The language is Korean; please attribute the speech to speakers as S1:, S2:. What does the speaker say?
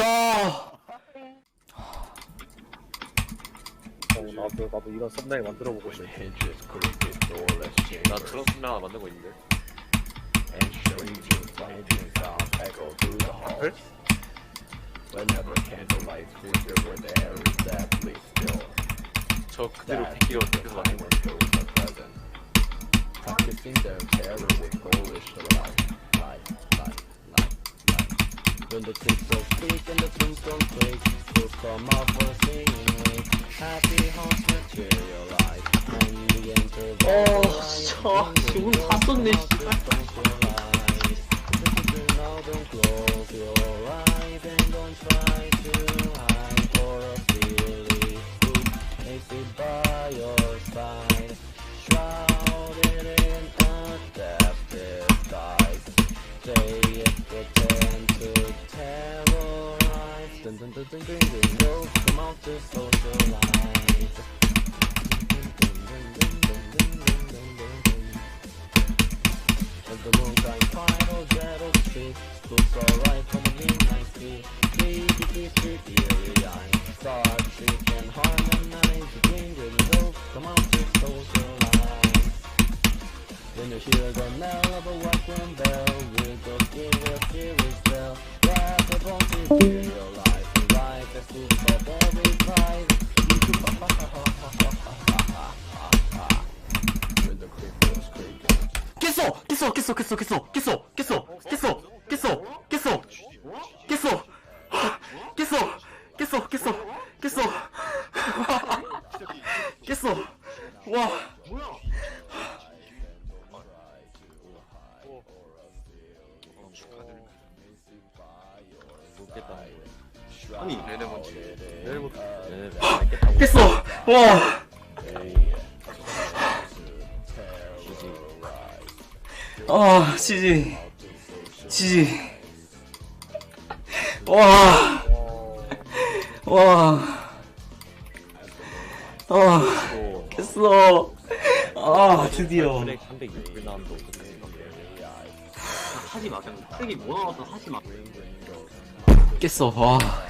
S1: 야!
S2: 어, 나도 나도 이런 썸네일 만들어 보고 싶어.
S3: 나 트러스 하나 만들고 있는데. another candlelight figure where the air is sadly still. Çok
S4: that the timer goes the present. Practicing their terror with Polish
S1: delight.
S4: Light,
S1: light, light, light. When the ticks
S4: don't speak and the don't click, come for singing. Happy materialize. You enter the Oh, so, combine Shrouded in a death disguise They pretend to terrorize dun, dun, dun, dun, dun, dun. Come out to socialize As the moon final, Gerald Looks alright from a midnight street Baby, please, street, eerie When you hear the knell of a welcome bell With the give a serious bell Grab the bone to materialize The right as to stop every prize When the creepers creep
S1: 깼어! 깼어! 깼어! 깼어! 깼어! 깼어! 깼어! 깼어! 깼어! 깼어! 깼어! 깼어! 깼어! 깼어! 깼어! 깼어! 와!
S3: 어, 축하드립니다.
S2: 아니
S3: 내내 먼지.
S2: 내일부터
S1: 깼어! 와! 아, 지지. 지지. 와. 와. 아, 깼어. 아, 드디어.
S2: 트랙 300 나온도
S5: 하지 마. 그냥 쓰기 뭐 나와서 하지 마.
S1: 깼어. 와, 씨.